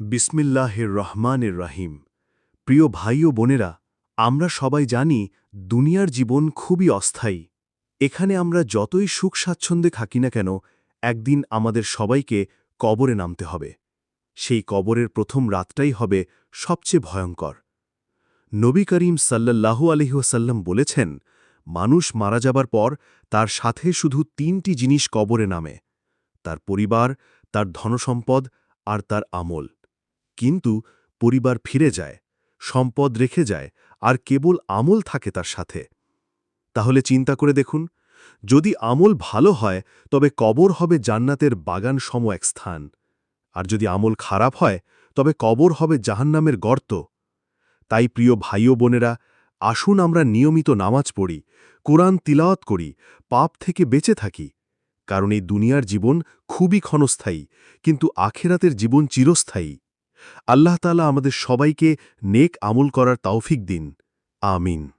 বিসমিল্লাহের রহমানের রাহিম। প্রিয় ভাই ও বোনেরা, আমরা সবাই জানি দুনিয়ার জীবন খুবই অস্থায়ী। এখানে আমরা যতই সুখ স্বাচ্ছন্দ্যে থাকি না কেন, একদিন আমাদের সবাইকে কবরে নামতে হবে। সেই কবরের প্রথম রাতটাই হবে সবচেয়ে ভয়ঙ্কর। নবী করিম সাল্লাল্লাহু আলহিহসাল্লাম বলেছেন, মানুষ মারা যাবার পর তার সাথে শুধু তিনটি জিনিস কবরে নামে, তার পরিবার, তার ধনসম্পদ আর তার আমল। কিন্তু পরিবার ফিরে যায়, সম্পদ রেখে যায়, আর কেবল আমল থাকে তার সাথে। তাহলে চিন্তা করে দেখুন, যদি আমল ভালো হয়, তবে কবর হবে জান্নাতের বাগান সম এক স্থান। আর যদি আমল খারাপ হয়, তবে কবর হবে জাহান্নামের গর্ত। তাই প্রিয় ভাই ও বোনেরা, আসুন আমরা নিয়মিত নামাজ পড়ি, কোরআন তিলাওয়াত করি, পাপ থেকে বেঁচে থাকি। কারণ এই দুনিয়ার জীবন খুবই ক্ষণস্থায়ী, কিন্তু আখেরাতের জীবন চিরস্থায়ী। আল্লাহ তালা আমাদের সবাইকে নেক আমল করার তৌফিক দিন। আমিন।